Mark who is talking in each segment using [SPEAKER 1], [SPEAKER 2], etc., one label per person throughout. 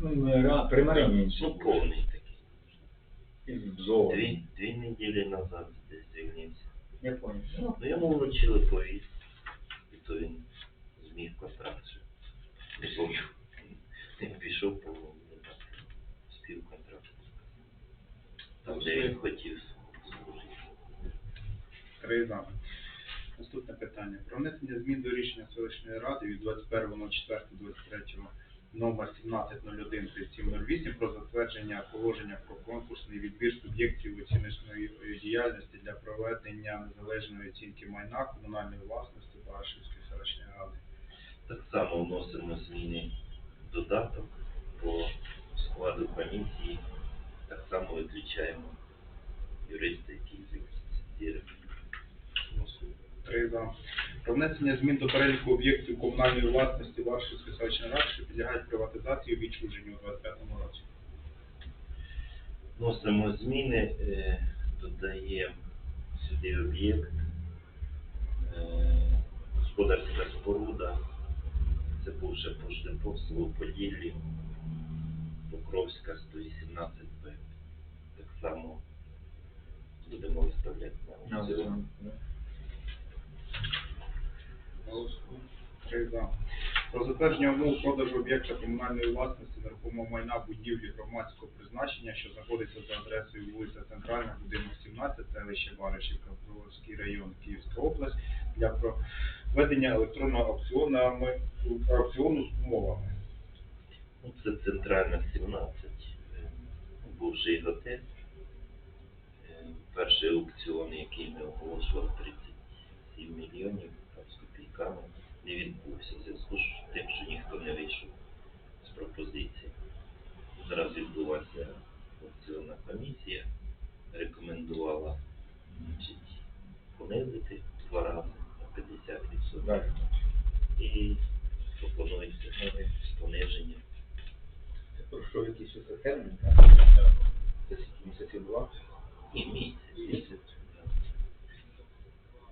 [SPEAKER 1] Ну, ми ра- при
[SPEAKER 2] Ну, повний такий. Дві, дві неділі назад десь звільнився.
[SPEAKER 1] Я понял. Ну,
[SPEAKER 2] Ну, йому вручили повіс, і то він зміг. Не помню. Він пішов, по-моєму, не так. Спів контракт. Там, де він хотів служити.
[SPEAKER 3] Три. Наступне питання. Про внесення змін до рішення селищної ради від 21.04.23 номер 17013708 про затвердження положення про конкурсний відбір суб'єктів оціночної діяльності для проведення незалежної оцінки майна комунальної власності Барашівської селищної ради.
[SPEAKER 2] Так само вносимо зміни додаток по складу комісії. Так само виключаємо юриста, який з'єднує.
[SPEAKER 3] Три за. Про внесення змін до переліку об'єктів комунальної власності Барашівської селищної ради, що підлягають приватизації і відчуженню у 25 році.
[SPEAKER 2] Вносимо зміни, е, додаємо сюди об'єкт, е, господарська споруда, це бувше поштепо, село Поділлі, Покровська 118Б. Так само будемо виставляти на
[SPEAKER 1] на
[SPEAKER 2] аукціон.
[SPEAKER 1] аукціон, да.
[SPEAKER 3] Голосуємо. Про затвердження умов продажу об'єкта комунальної власності нерухомого майна будівлі громадського призначення, що знаходиться за адресою вулиця Центральна, будинок 17, селище Баришівка, Броварський район, Київська область, для проведення електронного аукціонами- аукціону з умовами.
[SPEAKER 2] Ну, це центральна 17, е, бувший готель. Е, Перший аукціон, який ми оголошували 37 мільйонів там, не відбувся в зв'язку з тим, що ніхто не вийшов з пропозиції. Зараз відбулася аукціонна комісія, рекомендувала значить, понизити в два рази на 50%.
[SPEAKER 1] Далі.
[SPEAKER 2] І пропонується з пониженням.
[SPEAKER 4] Це пройшов якийсь оце термін, це скільки місяців була?
[SPEAKER 2] І місяць. місяць.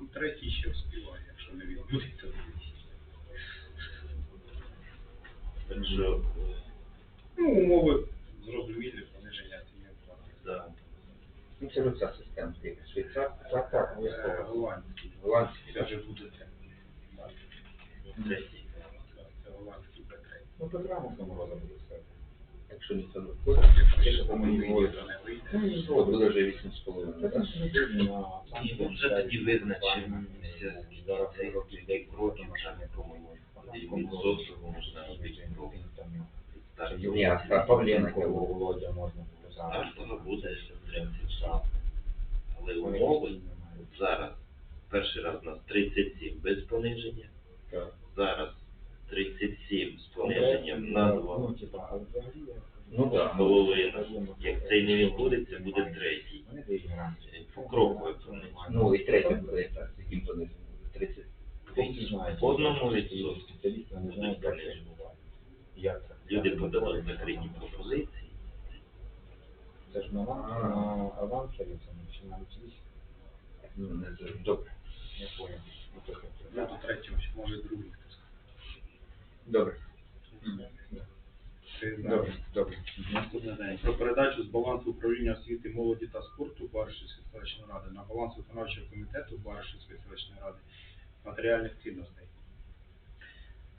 [SPEAKER 3] І третій ще вспіває, якщо не відбудеться.
[SPEAKER 2] Так що, е,
[SPEAKER 3] Ну, умови зрозумілі, пониження ціни плати.
[SPEAKER 2] да,
[SPEAKER 4] Ну, це оця система, як швейцар,
[SPEAKER 1] Так, так,
[SPEAKER 3] Е. Голландський.
[SPEAKER 4] голландський,
[SPEAKER 3] Це вже буде.
[SPEAKER 2] Третій.
[SPEAKER 3] Це голландський П3.
[SPEAKER 1] Ну, програму самого буде все.
[SPEAKER 4] Якщо ніхто не входить,
[SPEAKER 3] Якщо по мені
[SPEAKER 1] вийде,
[SPEAKER 3] то не вийде.
[SPEAKER 1] Ну, і
[SPEAKER 4] буде вже 8,5,
[SPEAKER 1] Це
[SPEAKER 4] так?
[SPEAKER 1] ж людина на
[SPEAKER 2] Ні, ну, вже тоді визначимо,
[SPEAKER 1] Зараз
[SPEAKER 2] зараз
[SPEAKER 1] цей
[SPEAKER 2] років
[SPEAKER 1] років
[SPEAKER 2] п'ять років, там, по-моєму, і від можна робити крок. Стартова
[SPEAKER 4] Ні, а
[SPEAKER 1] Павленко. Володя можна показати.
[SPEAKER 2] Стартова буде 30. Але умови зараз, перший раз у нас 37 без пониження, зараз 37 з пониженням на
[SPEAKER 1] Ну,
[SPEAKER 2] 2.
[SPEAKER 1] типа, а.
[SPEAKER 4] Ну, так.
[SPEAKER 2] Половина. Як цей не відбудеться, буде третій. Е, Покрокове пониження.
[SPEAKER 4] Ну, і третє буде, так, з яким пониженням? 30.
[SPEAKER 1] Хлопці знають,
[SPEAKER 2] По одному відсотку.
[SPEAKER 1] Як це?
[SPEAKER 2] Люди подали закриті пропозиції.
[SPEAKER 1] Це ж на аван-
[SPEAKER 4] А.
[SPEAKER 1] на авансові, це не чи на авансові?
[SPEAKER 4] Ну, не. Добре.
[SPEAKER 1] Я понял. Ну.
[SPEAKER 3] Ну, до третього, ще, може другий.
[SPEAKER 4] Добре.
[SPEAKER 1] Добре, добре.
[SPEAKER 3] Наступне день. Про передачу з балансу управління освіти, молоді та спорту Баришівської селищної ради на баланс виконавчого комітету Баришівської селищної ради матеріальних цінностей.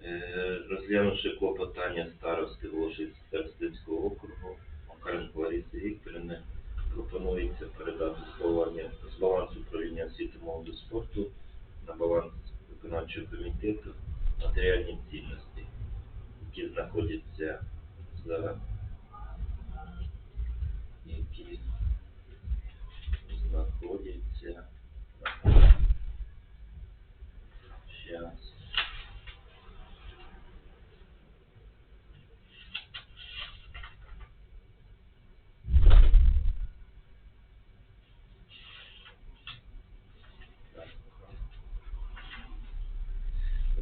[SPEAKER 2] Е, Розглянувши клопотання старости Волошинського старостинського округу, Макаренко Лариси Вікторівни, пропонується передати з балання- з балансу управління освіти молоді спорту на баланс виконавчого комітету матеріальні цінності, які знаходяться за які знаходяться Щас.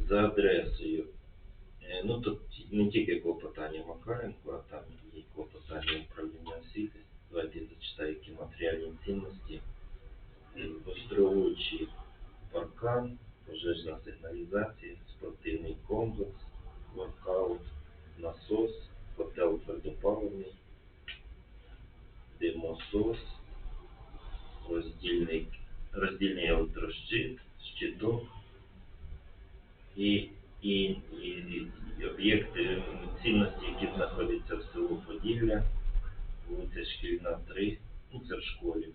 [SPEAKER 2] За адресою. Е, Ну тут не тільки клопотання Макаренко, а там і клопотання управління освіти. Давайте зачитаю, які матеріальні цінності. Е, паркан, пожежна сигналізація, спортивний комплекс, воркаут, насос, котел твердопаливний, димосос, роздільний, роздільний електрощит, щиток і, і, і, і об'єкти цінності, які знаходяться в селу Поділля, вулиця Шкільна 3, ну це в школі.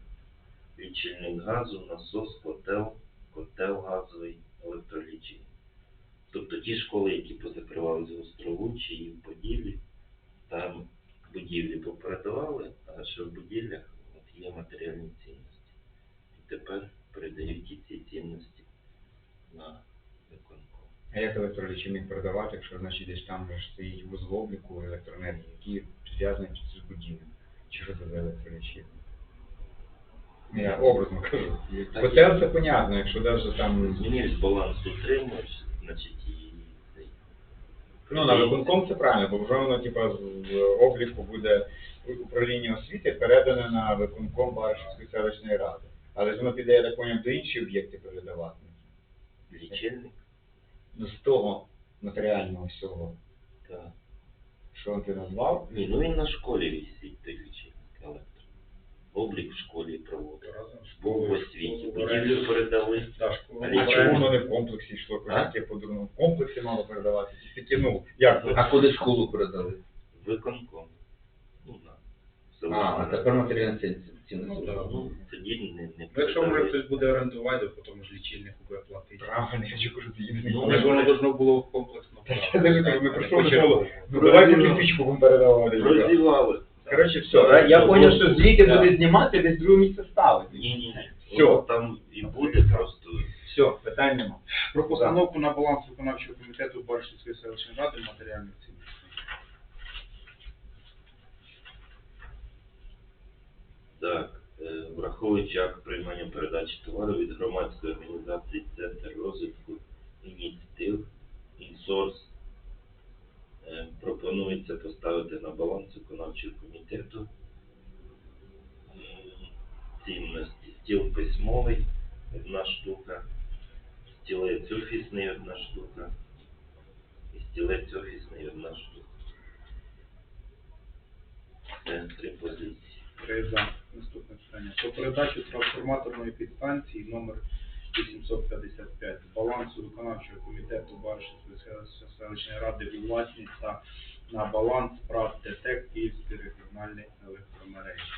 [SPEAKER 2] Лічильник газу, насос, котел, котел газовий, електролічильник. Тобто ті школи, які позакривались в Островучі і в Поділлі, там будівлі попередавали, а ще в будівлях от є матеріальні цінності. І тепер передають і ці цінності на виконком.
[SPEAKER 1] А як електролічильник продавати, якщо значить десь там вже стоїть вузол обліку електроенергії, які зв'язані з будівлею? За електролічильник? Ну, Я образно кажу. Котел це понятно, якщо навіть там.
[SPEAKER 2] Змінився баланс утримуєш, значить і.
[SPEAKER 1] Ну, на виконком це правильно, бо вже воно, типа, з обліку буде управління освіти передане на виконком Баришівської селищної ради. Але ж воно піде, я так поняв, до інші об'єкти передавати.
[SPEAKER 2] лічильник.
[SPEAKER 1] Ну, з того матеріального всього,
[SPEAKER 2] Так.
[SPEAKER 1] Що ти назвав,
[SPEAKER 2] Ні, ну він на школі висить, той лічильник електро. Облік в школі проводив.
[SPEAKER 3] Разом з
[SPEAKER 2] Був в освіті. Будівлю передали.
[SPEAKER 3] Та школа
[SPEAKER 2] А
[SPEAKER 1] чому воно не в комплексі йшло,
[SPEAKER 2] А?
[SPEAKER 1] таке по-дурному? В комплексі мало передавати. Тільки, ну, як?
[SPEAKER 4] А куди школу передали?
[SPEAKER 2] Виконком. Ну, на. село.
[SPEAKER 4] А, а тепер матеріальна цінність.
[SPEAKER 3] Ну, да.
[SPEAKER 2] Ну, тоді не, не
[SPEAKER 3] Ну, Якщо може хтось буде орендувати, то потім ж лічильнику буде платити.
[SPEAKER 1] Правильно, я ж кажу, єдиний
[SPEAKER 2] Ну,
[SPEAKER 3] ж воно должно було комплексно.
[SPEAKER 1] Так я даже кажу, ми
[SPEAKER 3] Так,
[SPEAKER 1] прийшов до
[SPEAKER 3] почергово.
[SPEAKER 1] школи. Ну, давайте кирпичку будемо передавати.
[SPEAKER 2] Розвивали.
[SPEAKER 1] Коротше, все.
[SPEAKER 4] Я, я поняв, що звідти
[SPEAKER 3] Да.
[SPEAKER 4] буде знімати, десь друге місце ставити.
[SPEAKER 2] Ні, ні, ні.
[SPEAKER 1] Всьо.
[SPEAKER 2] Воно Там і буде просто.
[SPEAKER 1] Все, питань нема.
[SPEAKER 3] Про постановку на баланс виконавчого комітету Баршівської селищної ради матеріальних цінностей.
[SPEAKER 2] Так, е, враховуючи акт приймання передачі товару від громадської організації Центр розвитку ініціатив «Інсорс», е, пропонується поставити на баланс виконавчого комітету цінності. Стіл письмовий – одна штука, стілець офісний – одна штука, і стілець офісний – одна штука. Це три позиції.
[SPEAKER 3] Три за. Наступне питання. Про передачу трансформаторної підстанції номер 855 з балансу виконавчого комітету Баршівської селищної ради у власність та на баланс прав ДТЕК Київської регіональної електромережі.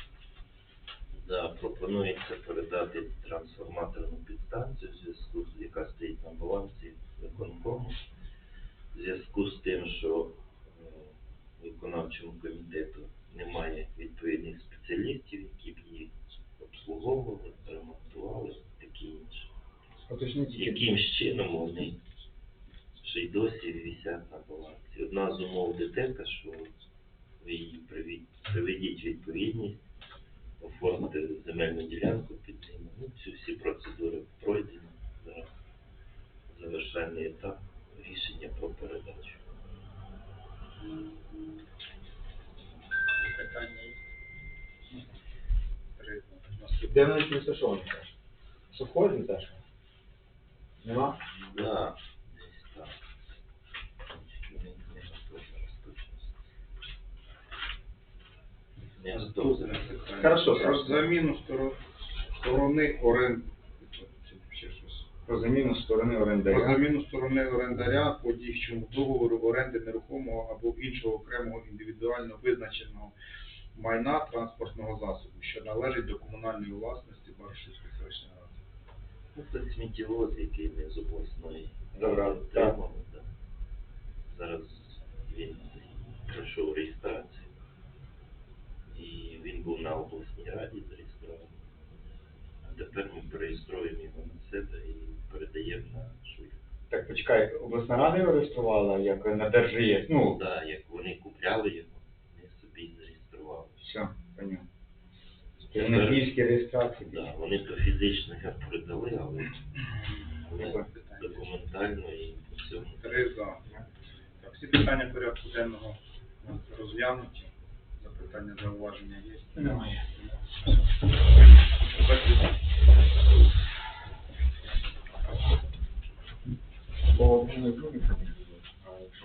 [SPEAKER 2] Да, пропонується передати трансформаторну підстанцію, з яка стоїть на балансі виконкому, в зв'язку з тим, що е, виконавчому комітету немає відповідних спеціалістів, які б її обслуговували, ремонтували, таке інше.
[SPEAKER 1] Уточніть.
[SPEAKER 2] Яким чином вони ще й досі висять на балансі. Одна з умов ДТЕКа, що ви її привід- приведіть відповідність, оформити земельну ділянку під ними. Ну, ці всі процедури пройдені. Зараз завершальний етап рішення про передачу.
[SPEAKER 3] Питання є?
[SPEAKER 1] Де вони розташовані теж? Совхозі теж? Нема?
[SPEAKER 2] Да, десь так. Не, не. Не.
[SPEAKER 1] Хорошо,
[SPEAKER 3] Про заміну сторо- сторони оренди.
[SPEAKER 1] Про заміну сторони
[SPEAKER 3] Про
[SPEAKER 1] орендаря.
[SPEAKER 3] заміну сторони орендаря по діючому договору оренди нерухомого або іншого окремого індивідуально визначеного майна транспортного засобу, що належить до комунальної власності Баришівської селищної ради.
[SPEAKER 2] Ну, це сміттєвоз, який ми з обласної
[SPEAKER 1] Забрали,
[SPEAKER 2] ради отримали, да. Зараз він пройшов реєстрацію. І він був на обласній раді зареєстрований. А тепер ми перереєструємо його на себе і передаємо на Шулік.
[SPEAKER 1] Так, почекай, обласна рада його реєструвала, як на держреєстр. Ну,
[SPEAKER 2] Да, як вони купляли його.
[SPEAKER 1] Все, не київські реєстрації.
[SPEAKER 2] Да, вони то фізично його передали, але, документально і по всьому.
[SPEAKER 3] Три за. Так, всі питання порядку денного у нас розглянуті. Запитання, зауваження є?
[SPEAKER 1] Немає. Бо, не